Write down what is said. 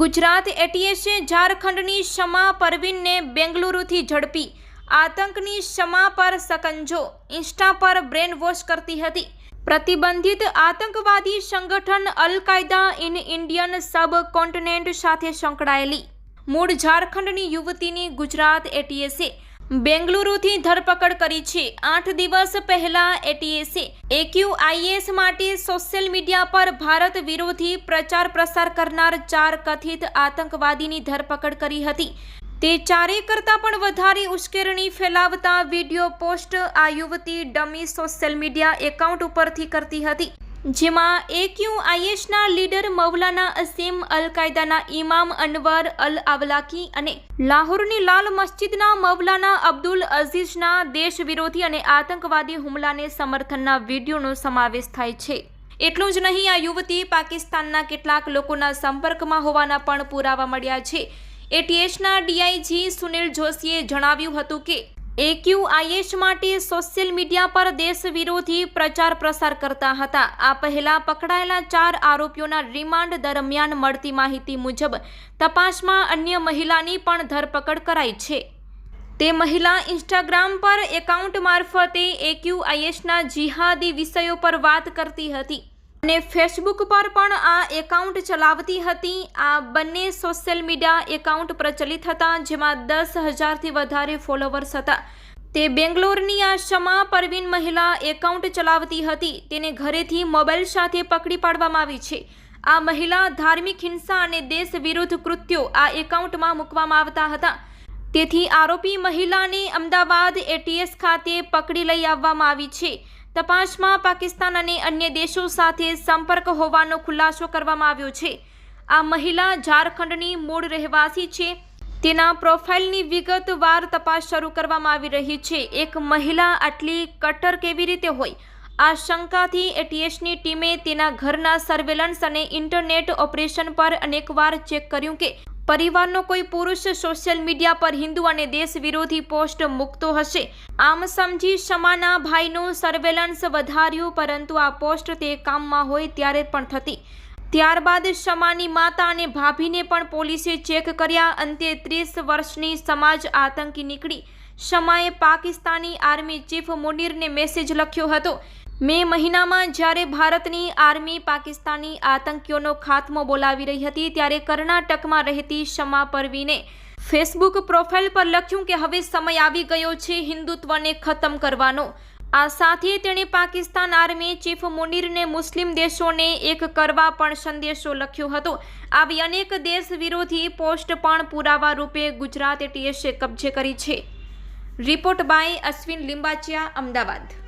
ગુજરાત એટીએસે ઝારખંડની શમા પરવીનને બેંગલુરુથી ઝડપી. આતંકની શમા પર સકંજો ઇન્સ્ટા પર બ્રેન વોશ કરતી હતી. પ્રતિબંધિત આતંકવાદી સંગઠન અલ કાયદા ઇન ઇન્ડિયન સબ કોન્ટિનેન્ટ સાથે સંકળાયેલી. મૂળ ઝારખંડની યુવતીની ગુજરાત એટીએસે બેંગલુરુથી ધરપકડ કરી છે. આઠ દિવસ પહેલા એટીએસે એક્યુઆઈએસ માટે સોશિયલ મીડિયા પર ભારત વિરોધી પ્રચાર પ્રસાર કરનાર ચાર કથિત આતંકવાદીની ધરપકડ કરી હતી. તે ચારેય કરતાં પણ વધારે ઉશ્કેરણી ફેલાવતા વીડિયો પોસ્ટ આ યુવતી ડમી સોશિયલ મીડિયા એકાઉન્ટ ઉપરથી કરતી હતી. જેમાં એક્યુઆઈએસના લીડર મૌલાના અસીમ અલ કાયદાના ઇમામ અનવર અલ આવલાકી અને લાહોરની લાલ મસ્જિદના મૌલાના અબ્દુલ અઝીઝના દેશ વિરોધી અને આતંકવાદી હુમલાને સમર્થનના વિડીયોનો સમાવેશ થાય છે. એટલું જ નહીં, આ યુવતી પાકિસ્તાનના કેટલાક લોકોના સંપર્કમાં હોવાના પણ પુરાવા મળ્યા છે. એટીએસના ડીઆઈજી સુનિલ જોશીએ જણાવ્યું હતું કે એક્યુઆઈએસ માટે સોશિયલ મીડિયા પર દેશ વિરોધી પ્રચાર પ્રસાર કરતા હતા. આ પહેલા પકડાયેલા ચાર આરોપીઓના રિમાન્ડ દરમિયાન મળતી માહિતી મુજબ તપાસમાં અન્ય મહિલાની પણ ધરપકડ કરાઈ છે. તે મહિલા ઇન્સ્ટાગ્રામ પર એકાઉન્ટ મારફતે એક્યુઆઈએસના જિહાદી વિષયો પર વાત કરતી હતી. અને ફેસબુક પર પણ આ એકાઉન્ટ ચલાવતી હતી. આ બંને સોશિયલ મીડિયા એકાઉન્ટ પ્રચલિત હતા, જેમાં દસ હજારથી વધારે ફોલોવર્સ હતા. તે બેંગ્લોરની આ શમા પરવીન મહિલા એકાઉન્ટ ચલાવતી હતી. તેને ઘરેથી મોબાઈલ સાથે પકડી પાડવામાં આવી છે. આ મહિલા ધાર્મિક હિંસા અને દેશ વિરુદ્ધ કૃત્યો આ એકાઉન્ટમાં મૂકવામાં આવતા હતા. તેથી આરોપી મહિલાને અમદાવાદ એટીએસ ખાતે પકડી લઈ આવવામાં આવી છે. તપાસમાં પાકિસ્તાન અને અન્ય દેશો સાથે સંપર્ક હોવાનો ખુલાસો કરવામાં આવ્યો છે. આ મહિલા ઝારખંડની મૂળ રહેવાસી છે. તેના પ્રોફાઇલની વિગતવાર તપાસ શરૂ કરવામાં આવી રહી છે. એક મહિલા આટલી કટ્ટર કેવી રીતે હોય? આ શંકાથી એટીએસની ટીમે તેના ઘરના સર્વેલન્સ અને ઇન્ટરનેટ ઓપરેશન પર અનેકવાર ચેક કર્યું કે પરિવારનો કોઈ પુરુષ સોશિયલ મીડિયા પર હિન્દુ અને દેશ વિરોધી પોસ્ટ મૂકતો હશે. આમ સમજી શમાના ભાઈનું સર્વેલન્સ વધાર્યું, પરંતુ આ પોસ્ટ તે કામમાં હોય ત્યારે પણ થતી. ત્યારબાદ શમાની માતા અને ભાભીને પણ પોલીસે ચેક કર્યા, અંતે ત્રીસ વર્ષની સમાજ આતંકી નીકળી. શમાએ પાકિસ્તાની આર્મી ચીફ મુનીરને મેસેજ લખ્યો હતો. મે મહિનામાં જ્યારે ભારતની આર્મી પાકિસ્તાની આતંકીઓનો ખાત્મો બોલાવી રહી હતી, ત્યારે કર્ણાટકમાં રહેતી શમા પરવીને ફેસબુક પ્રોફાઇલ પર લખ્યું કે હવે સમય આવી ગયો છે હિન્દુત્વને ખતમ કરવાનો. આ સાથે તેણે પાકિસ્તાન આર્મી ચીફ મુનીરને મુસ્લિમ દેશોને એક કરવા પણ સંદેશો લખ્યો હતો. આવી અનેક દેશ વિરોધી પોસ્ટ પણ પુરાવા રૂપે ગુજરાત એટીએસે કબજે કરી છે. Report by Ashwin Limbachiya, Ahmedabad.